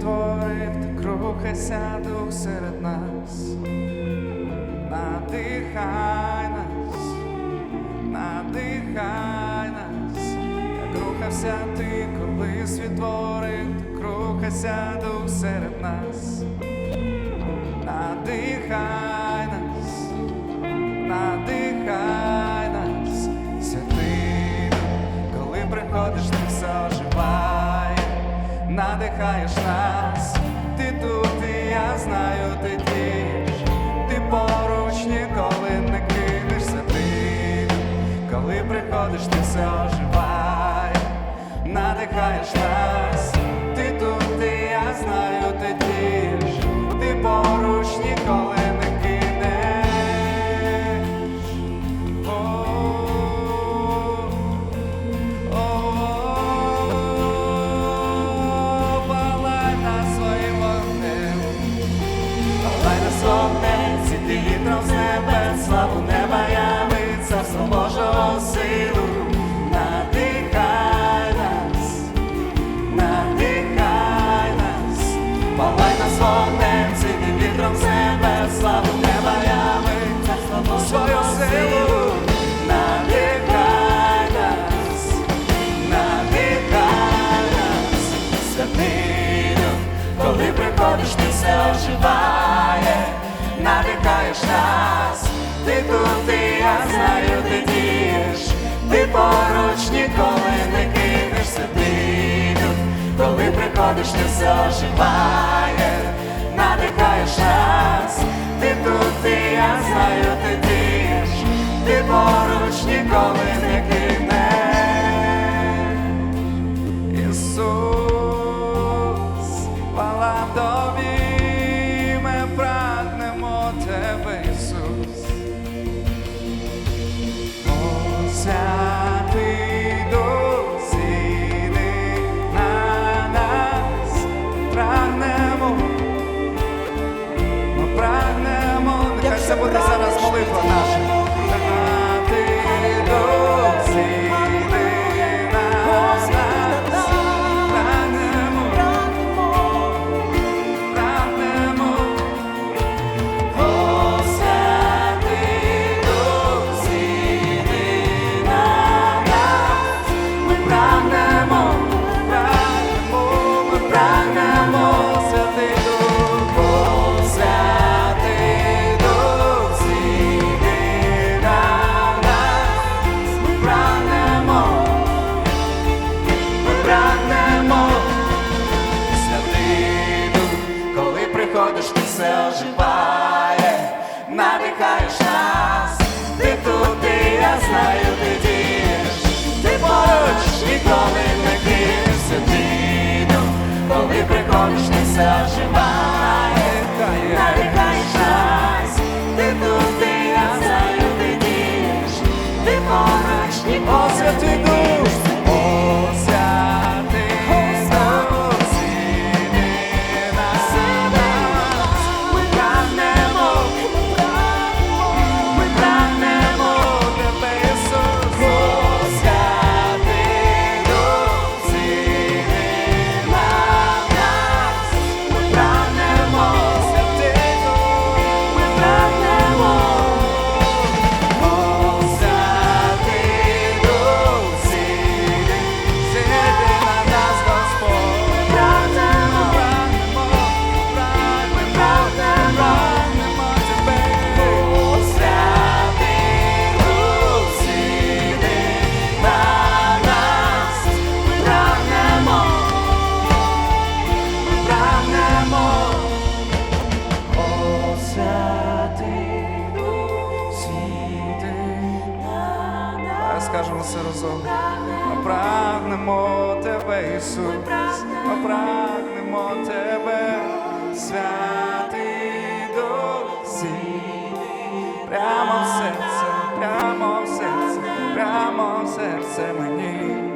творив, ти крухайся дух серед нас, надихай нас, надихай нас, як рухався ти, коли світ творив, ти крухайся дух серед нас, надихаєш нас, ти тут, і я знаю, ти дієш, ти поруч ніколи не кинешся ти, коли приходиш, ти все оживає, надихаєш нас, нас, ти я знаю, ти дієш, ти поруч ніколи не кинеш Дух, коли приходиш, ти все оживає, надихаєш нас, ти тут, ти, я знаю, ти дієш, ти поруч ніколи не кинеш. Приходиш, ти все оживає, надихаєш нас, ти тут, і я знаю, ти дієш, ти поруч ніколи не Дух, коли приходиш, ти скажемо все разом. Ми прагнемо тебе, Ісус. Ми прагнемо тебе, святий Дух, зійди прямо в серце, прямо в серце, прямо в серце мені.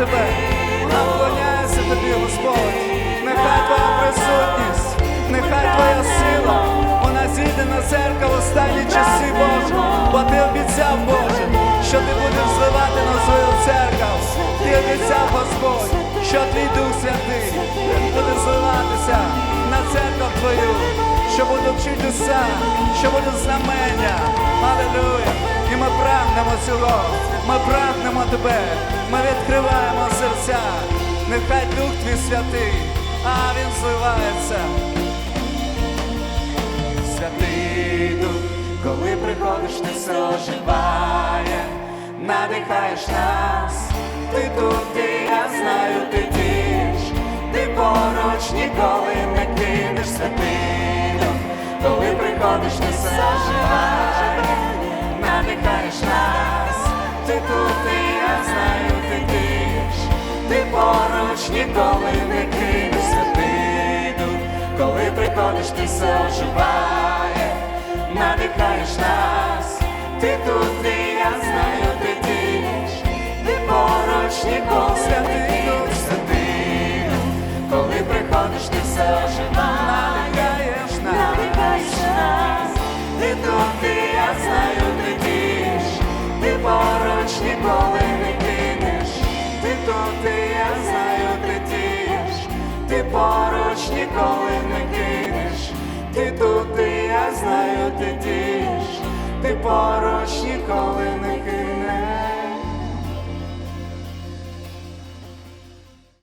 Тебе, вона вклоняється Тобі, Господь. Нехай Твоя присутність, нехай Твоя сила, вона зійде на церкву останні часи, Боже. Бо Ти обіцяв, Боже, що Ти будеш зливати на свою церкву. Ти обіцяв, Господь, що Твій Дух Святий буде зливатися на церкву Твою, що будуть чудеса, що будуть знамення. Цього, ми прагнемо Тебе, ми відкриваємо серця. Нехай Дух Твій святий, а Він зливається. Святий Дух, коли приходиш, ти все оживає, надихаєш нас, ти тут, ти, я знаю, ти дієш, ти поруч ніколи не кинеш. Святий Дух, коли приходиш, ти все оживає, надихаєш нас, ти тут, ти, я знаю, ти дієш, ти поруч ніколи не кинеш святий коли приходиш, ти все оживає, надихаєш нас, ти тут, ти, я знаю, ти дієш, ти поруч ніколи святий Дух, святий коли приходиш, ти все оживає, ти я знаю, ти тієш, ти поруч ніколи не кинеш, ти тут, ти, я знаю, ти тієш, ти поруч ніколи не